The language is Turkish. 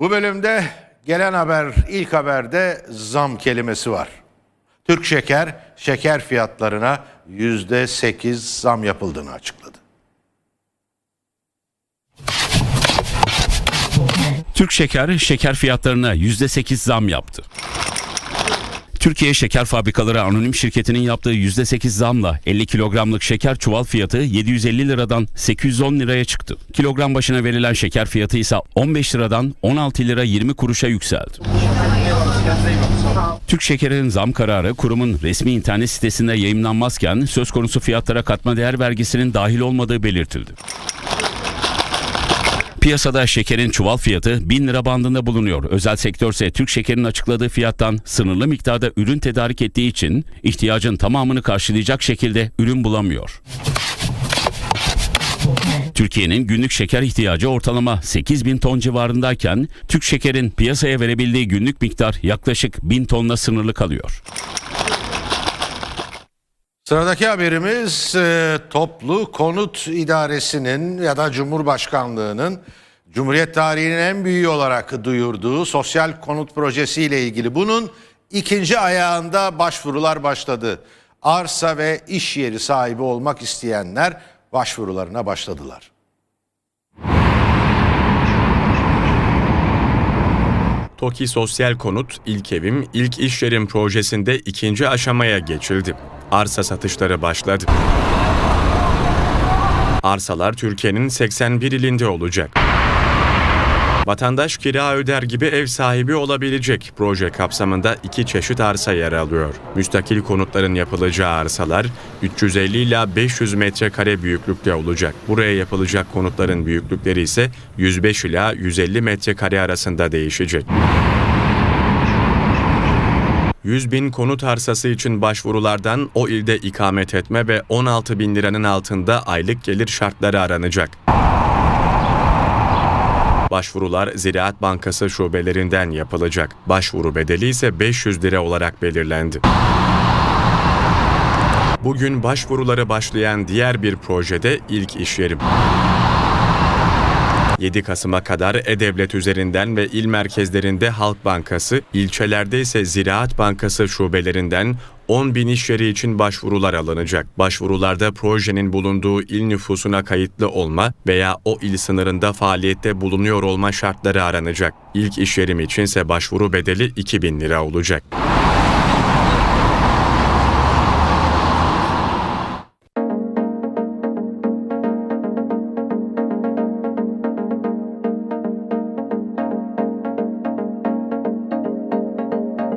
Bu bölümde gelen haber, ilk haberde zam kelimesi var. Türk Şeker, şeker fiyatlarına yüzde sekiz zam yapıldığını açıkladı. Türk Şeker, şeker fiyatlarına %8 zam yaptı. Türkiye Şeker Fabrikaları Anonim Şirketi'nin yaptığı %8 zamla 50 kilogramlık şeker çuval fiyatı 750 liradan 810 liraya çıktı. Kilogram başına verilen şeker fiyatı ise 15 liradan 16 lira 20 kuruşa yükseldi. Türk Şeker'in zam kararı kurumun resmi internet sitesinde yayımlanmazken söz konusu fiyatlara katma değer vergisinin dahil olmadığı belirtildi. Piyasada şekerin çuval fiyatı 1000 lira bandında bulunuyor. Özel sektör ise Türk Şeker'in açıkladığı fiyattan sınırlı miktarda ürün tedarik ettiği için ihtiyacın tamamını karşılayacak şekilde ürün bulamıyor. Türkiye'nin günlük şeker ihtiyacı ortalama 8 bin ton civarındayken Türk Şeker'in piyasaya verebildiği günlük miktar yaklaşık 1000 tonla sınırlı kalıyor. Sıradaki haberimiz e, Toplu Konut İdaresi'nin ya da Cumhurbaşkanlığı'nın Cumhuriyet tarihinin en büyüğü olarak duyurduğu sosyal konut projesiyle ilgili. Bunun ikinci ayağında başvurular başladı. Arsa ve iş yeri sahibi olmak isteyenler başvurularına başladılar. TOKİ Sosyal Konut, İlk Evim, İlk İş Yerim projesinde ikinci aşamaya geçildi. Arsa satışları başladı. Arsalar Türkiye'nin 81 ilinde olacak. Vatandaş kira öder gibi ev sahibi olabilecek. Proje kapsamında iki çeşit arsa yer alıyor. Müstakil konutların yapılacağı arsalar 350 ila 500 metrekare büyüklükte olacak. Buraya yapılacak konutların büyüklükleri ise 105 ila 150 metrekare arasında değişecek. 100 bin konut arsası için başvurulardan o ilde ikamet etme ve 16 bin liranın altında aylık gelir şartları aranacak. Başvurular Ziraat Bankası şubelerinden yapılacak. Başvuru bedeli ise 500 lira olarak belirlendi. Bugün başvuruları başlayan diğer bir projede ilk iş yerim. 7 Kasım'a kadar E-Devlet üzerinden ve il merkezlerinde Halk Bankası, ilçelerde ise Ziraat Bankası şubelerinden 10 bin iş yeri için başvurular alınacak. Başvurularda projenin bulunduğu il nüfusuna kayıtlı olma veya o il sınırında faaliyette bulunuyor olma şartları aranacak. İlk iş yerim içinse başvuru bedeli 2000 lira olacak.